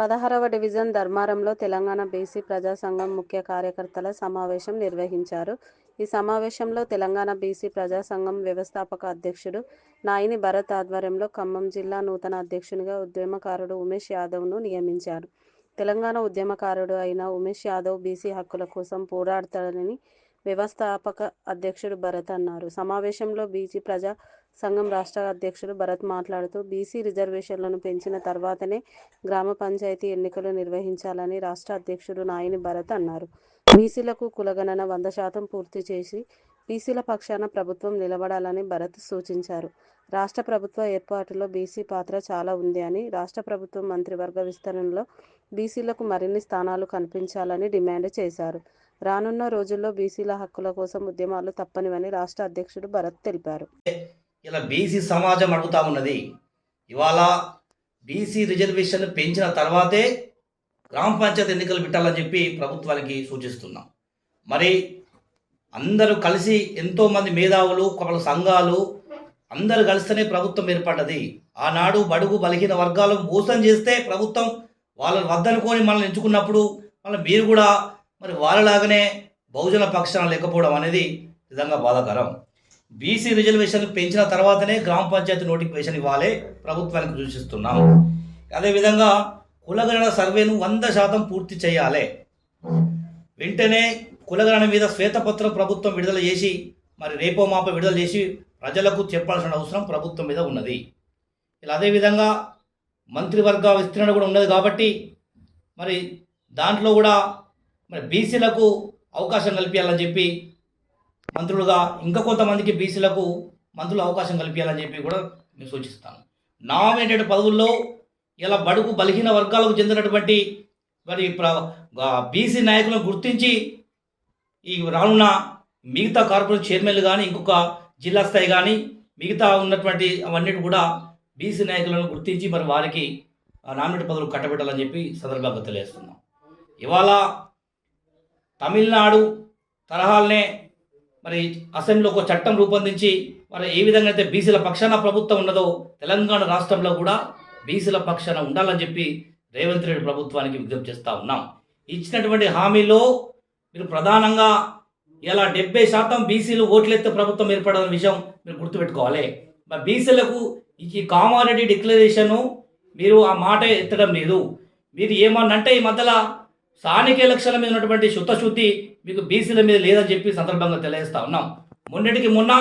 పదహారవ డివిజన్ ధర్మారంలో తెలంగాణ బీసీ ప్రజా సంఘం ముఖ్య కార్యకర్తల సమావేశం నిర్వహించారు. ఈ సమావేశంలో తెలంగాణ బీసీ ప్రజా సంఘం వ్యవస్థాపక అధ్యక్షుడు నాయిని భరత్ ఆధ్వర్యంలో ఖమ్మం జిల్లా నూతన అధ్యక్షునిగా ఉద్యమకారుడు ఉమేష్ యాదవ్ను నియమించారు. తెలంగాణ ఉద్యమకారుడు అయిన ఉమేష్ యాదవ్ బీసీ హక్కుల కోసం పోరాడతాడని వ్యవస్థాపక అధ్యక్షుడు భరత్ అన్నారు. సమావేశంలో బీసీ ప్రజా సంఘం రాష్ట్ర అధ్యక్షుడు భరత్ మాట్లాడుతూ బీసీ రిజర్వేషన్లను పెంచిన తర్వాతనే గ్రామ పంచాయతీ ఎన్నికలు నిర్వహించాలని రాష్ట్ర అధ్యక్షుడు నాయని భరత్ అన్నారు. బీసీలకు కులగణన వంద శాతం పూర్తి చేసి బీసీల పక్షాన ప్రభుత్వం నిలబడాలని భరత్ సూచించారు. రాష్ట్ర ప్రభుత్వ ఏర్పాటులో బీసీ పాత్ర చాలా ఉంది అని రాష్ట్ర ప్రభుత్వం మంత్రివర్గ విస్తరణలో బీసీలకు మరిన్ని స్థానాలు కల్పించాలని డిమాండ్ చేశారు. రానున్న రోజుల్లో బీసీల హక్కుల కోసం ఉద్యమాలు తప్పనివని రాష్ట్ర అధ్యక్షుడు భరత్ తెలిపారు. ఇలా బీసీ సమాజం అడుగుతా ఉన్నది. ఇవాళ బీసీ రిజర్వేషన్ పెంచిన తర్వాతే గ్రామ పంచాయతీ ఎన్నికలు పెట్టాలని చెప్పి ప్రభుత్వానికి సూచిస్తున్నాం. మరి అందరూ కలిసి ఎంతోమంది మేధావులు వాళ్ళ సంఘాలు అందరూ కలిస్తేనే ప్రభుత్వం ఏర్పడ్డది. ఆనాడు బడుగు బలహీన వర్గాలు మోసం చేస్తే ప్రభుత్వం వాళ్ళని వద్దనుకొని మనల్ని ఎంచుకున్నప్పుడు మళ్ళీ మీరు కూడా మరి వాళ్ళలాగానే బహుజన పక్షాన లేకపోవడం అనేది నిజంగా బాధాకరం. బీసీ రిజర్వేషన్ పెంచిన తర్వాతనే గ్రామ పంచాయతీ నోటిఫికేషన్ ఇవ్వాలి ప్రభుత్వానికి సూచిస్తున్నాం. అదేవిధంగా కులగణన సర్వేను వంద శాతం పూర్తి చేయాలి. వెంటనే కులగణన మీద శ్వేతపత్రం ప్రభుత్వం విడుదల చేసి మరి రేపో మాప విడుదల చేసి ప్రజలకు చెప్పాల్సిన అవసరం ప్రభుత్వం మీద ఉన్నది. ఇలా అదేవిధంగా మంత్రివర్గ విస్తరణ కూడా ఉన్నది కాబట్టి మరి దాంట్లో కూడా మరి బీసీలకు అవకాశం కల్పించాలని చెప్పి మంత్రులుగా ఇంకా కొంతమందికి బీసీలకు మంత్రులు అవకాశం కల్పించాలని చెప్పి కూడా నేను సూచిస్తాను. నామినేటెడ్ పదవుల్లో ఇలా బడుగు బలహీన వర్గాలకు చెందినటువంటి మరి బీసీ నాయకులను గుర్తించి ఈ రానున్న మిగతా కార్పొరేట్ చైర్మన్లు కానీ ఇంకొక జిల్లా స్థాయి కానీ మిగతా ఉన్నటువంటి అవన్నీ కూడా బీసీ నాయకులను గుర్తించి మరి వారికి నామినేట్ పదవులు కట్టబెట్టాలని చెప్పి సందర్భంగా తెలియజేస్తున్నాం. ఇవాళ తమిళనాడు తరహాలనే మరి అసెంబ్లీలో ఒక చట్టం రూపొందించి మరి ఏ విధంగా అయితే బీసీల పక్షాన ప్రభుత్వం ఉన్నదో తెలంగాణ రాష్ట్రంలో కూడా బీసీల పక్షాన ఉండాలని చెప్పి రేవంత్ రెడ్డి ప్రభుత్వానికి విజ్ఞప్తి చేస్తూ ఉన్నాం. ఇచ్చినటువంటి హామీలో మీరు ప్రధానంగా ఇలా డెబ్బై శాతం బీసీలు ఓట్లెత్తే ప్రభుత్వం ఏర్పడాలన్న విషయం మీరు గుర్తుపెట్టుకోవాలి. మరి బీసీలకు ఈ కామారెడ్డి డిక్లరేషను మీరు ఆ మాట ఎత్తడం లేదు. మీరు ఏమన్నంటే ఈ మధ్యలో స్థానిక ఎలక్షన్ల మీద ఉన్నటువంటి శుద్ధశుద్ధి మీకు బీసీల మీద లేదని చెప్పి సందర్భంగా తెలియజేస్తా ఉన్నాం. మొన్నటికి మొన్న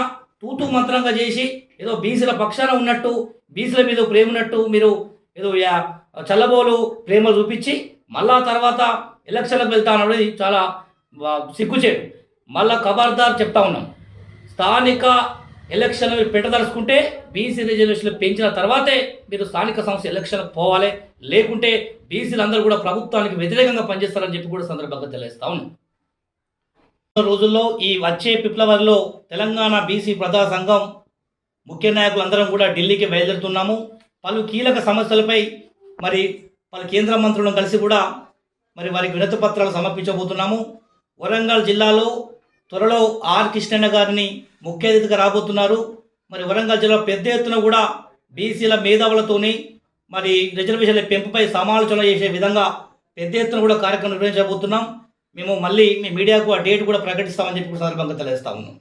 తూతు మంత్రంగా చేసి ఏదో బీసీల పక్షాన ఉన్నట్టు బీసీల మీద ప్రేమ ఉన్నట్టు మీరు ఏదో యా- చల్లబోలు ప్రేమ చూపించి మళ్ళా తర్వాత ఎలక్షన్లకు వెళ్తా అన్నది చాలా ఆ, సిగ్గుచేటు. మళ్ళా ఖబర్దార్ చెప్తా ఉన్నాం. స్థానిక ఎలక్షన్ పెట్టదలుచుకుంటే బీసీ రిజర్వేషన్లు పెంచిన తర్వాతే మీరు స్థానిక సంస్థ ఎలక్షన్కి పోవాలి. లేకుంటే బీసీలు అందరూ కూడా ప్రభుత్వానికి వ్యతిరేకంగా పనిచేస్తారని చెప్పి కూడా సందర్భంగా తెలియజేస్తా ఉన్నాం. రోజుల్లో ఈ వచ్చే ఫిబ్రవరిలో తెలంగాణ బీసీ ప్రజా సంఘం ముఖ్య నాయకులందరం కూడా ఢిల్లీకి బయలుదేరుతున్నాము. పలు కీలక సమస్యలపై మరి పలు కేంద్ర మంత్రులను కలిసి కూడా మరి వారికి వినతి పత్రాలు సమర్పించబోతున్నాము. వరంగల్ జిల్లాలో త్వరలో ఆర్ కృష్ణన్న గారిని ముఖ్య అతిథిగా రాబోతున్నారు. మరి వరంగల్ జిల్లా పెద్ద ఎత్తున కూడా బీసీల మేధావులతోని మరి రిజర్వేషన్ల పెంపుపై సమాలోచన చేసే విధంగా పెద్ద ఎత్తున కూడా కార్యక్రమం నిర్వహించబోతున్నాం. మేము మళ్ళీ మీ మీడియాకు ఆ డేట్ కూడా ప్రకటిస్తామని చెప్పి సందర్భంగా తెలియజేస్తా ఉన్నాం.